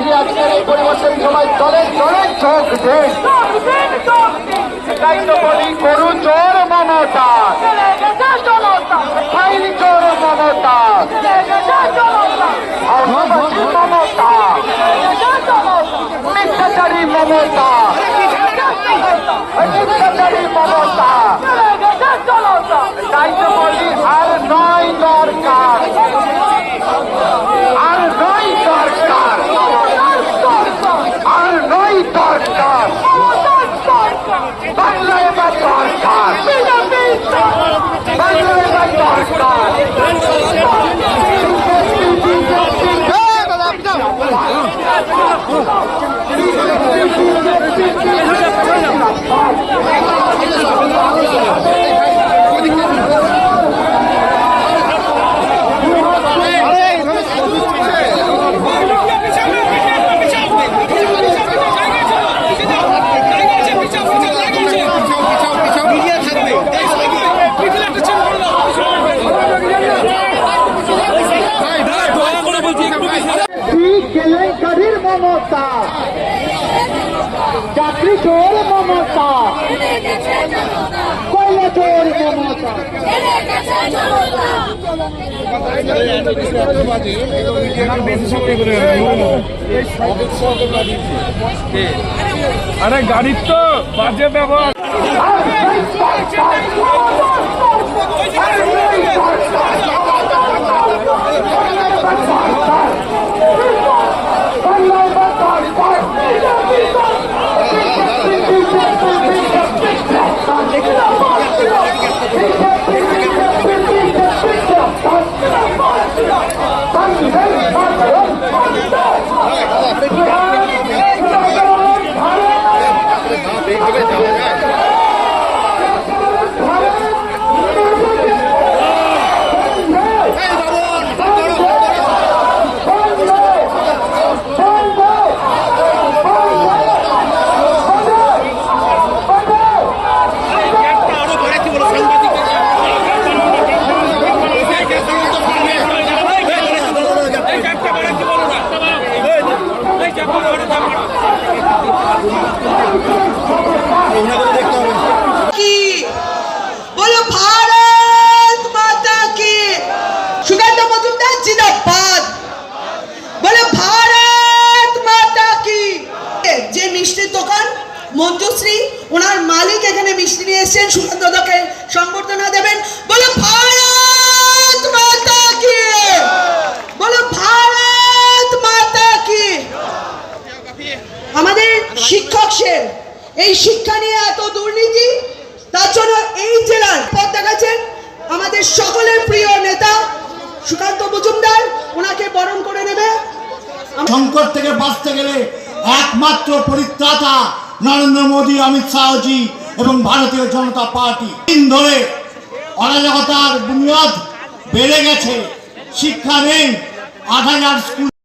পরিবর্তন সময় দলে দলে চোখ দেন তাই তো বলি করু চোর মমতা ফাইল চোর মমতা আহ্বাবাসী মমতা মিথ্যাচারী মমতা মিথ্যাচারী মমতা তাই তো বলি আর নয় দরকার আর নয় দরকার আর নয় দরকার বাংলা এবার দরকার বাংলা এবার দরকার কি কেলেঙ্কারির মমতা। চাকরি চোর মমতা। কয়লা চোর মমতা। আরে গাড়ির তো বাজে ব্যবহার। যে মিষ্টির দোকান, মঞ্জুশ্রী, ওনার মালিক এখানে মিষ্টি নিয়ে এসছেন, সুকান্ত দাদাকে সম্বর্ধনা দেবেন। বলো ভারত আমাদের শিক্ষক সেন, এই শিক্ষা নিয়ে এত দুর্নীতি, তার জন্য এই জেলার পথ দেখাচ্ছেন আমাদের সকলের প্রিয় নেতা সুকান্ত মজুমদার, ওনাকে বরণ করে নেবে। সংকট থেকে বাঁচতে গেলে একমাত্র পরিত্রাতা নরেন্দ্র মোদী, অমিত শাহজি এবং ভারতীয় জনতা পার্টি। দিন ধরে অরাজকতার বুনিয়াদ বেড়ে গেছে। শিক্ষা নেই আট হাজার স্কুল